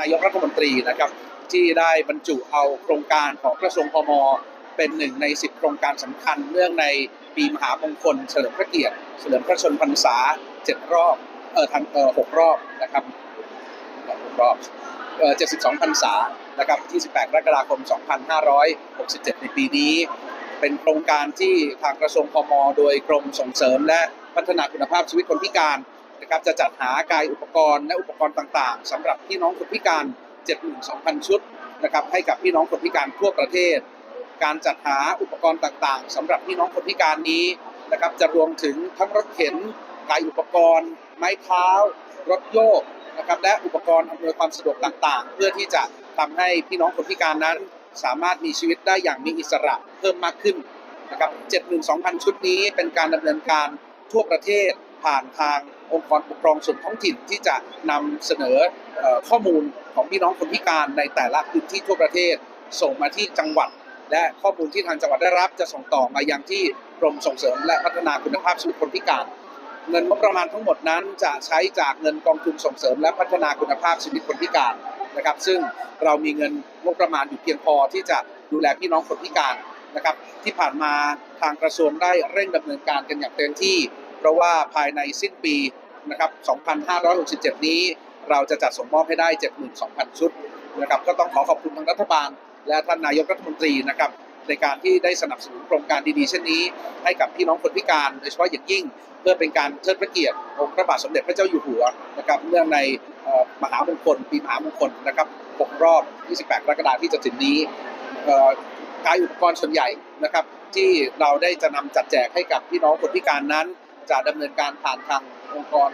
นายกรัฐมนตรีนะครับที่ได้บรรจุเอาโครงการของกระทรวงพมเป็นหนึ่งใน10โครงการสำคัญเนื่องในปีมหามงคล เฉลิมพระเกียรติเฉลิมพระชนพรรษา7รอบเออทันเออ6รอบนะครับ6รอบเออ72พรรษานะครับที่18กรกฎาคม2567ในปีนี้ เป็นโครงการที่ทางกระทรวงพมโดยกรมส่งเสริมและพัฒนาคุณภาพชีวิตคนพิการ นะครับจะจัดหากายอุปกรณ์และอุปกรณ์ต่างๆสำหรับพี่น้องคนพิการ 72,000 ชุดนะครับให้กับพี่น้องคนพิการทั่วประเทศ การจัดหาอุปกรณ์ต่างๆสำหรับพี่น้องคนพิการนี้นะครับจะรวมถึงทั้งรถเข็นกายอุปกรณ์ ไม้เท้า รถโยกนะครับและอุปกรณ์อำนวยความสะดวกต่างๆ เพื่อที่จะทำให้พี่น้องคนพิการนั้น สามารถมีชีวิตได้อย่างมีอิสระเพิ่มมากขึ้นนะครับ 72,000 ชุดนี้เป็นการดำเนินการทั่วประเทศ ผ่านทางองค์กรปกครองส่วนท้องถิ่นที่จะนำเสนอข้อมูลของพี่น้องคนพิการในแต่ละพื้นที่ทั่วประเทศ ส่งมาที่จังหวัด และข้อมูลที่ทางจังหวัดได้รับจะส่งต่อมายังที่กรมส่งเสริมและพัฒนาคุณภาพชีวิตคนพิการ เงินงบประมาณทั้งหมดนั้นจะใช้จากเงินกองทุนส่งเสริมและพัฒนาคุณภาพชีวิตคนพิการนะครับ ซึ่งเรามีเงินงบประมาณอยู่เพียงพอที่จะดูแลพี่น้องคนพิการนะครับที่ผ่านมาทางกระทรวงได้เร่งดำเนินการกันอย่างเต็มที่ เพราะว่าภายในสิ้นปีนะครับ 2567 นี้เราจะจัดส่งมอบให้ได้ 72,000 ชุดนะครับก็ต้องขอขอบคุณทางรัฐบาล และท่านนายกรัฐมนตรีนะครับในการที่ได้สนับสนุนโครงการดีๆเช่นนี้ ให้กับพี่น้องคนพิการโดยเฉพาะอย่างยิ่ง เพื่อเป็นการเทิดพระเกียรติองค์พระบาทสมเด็จพระเจ้าอยู่หัวนะครับเนื่องในมหามงคลปีมหามงคลนะครับ6รอบ 28 กรกฎาคมที่จะถึงนี้กายอุปกรณ์ส่วนใหญ่นะครับที่เราได้จะนำจัดแจกให้กับพี่น้องคนพิการนั้น จะดำเนินการผ่านทางองค์กร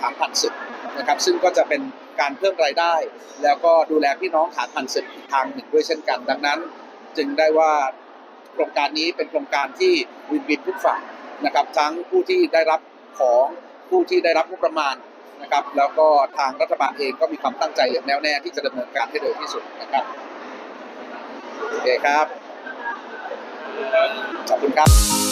ฐานผ่านศึกนะครับซึ่งก็จะเป็นการเพิ่มรายได้ แล้วก็ดูแลพี่น้องฐานผ่านศึกอีกทางหนึ่งด้วยเช่นกัน ดังนั้น จึงได้ว่าโครงการนี้เป็นโครงการที่วินวินทุกฝ่ายนะครับทั้งผู้ที่ได้รับของผู้ที่ได้รับงบประมาณนะครับแล้วก็ทางรัฐบาลเองก็มีความตั้งใจอย่างแน่วแน่ที่จะดำเนินการให้เร็วที่สุดนะครับโอเคครับขอบคุณครับ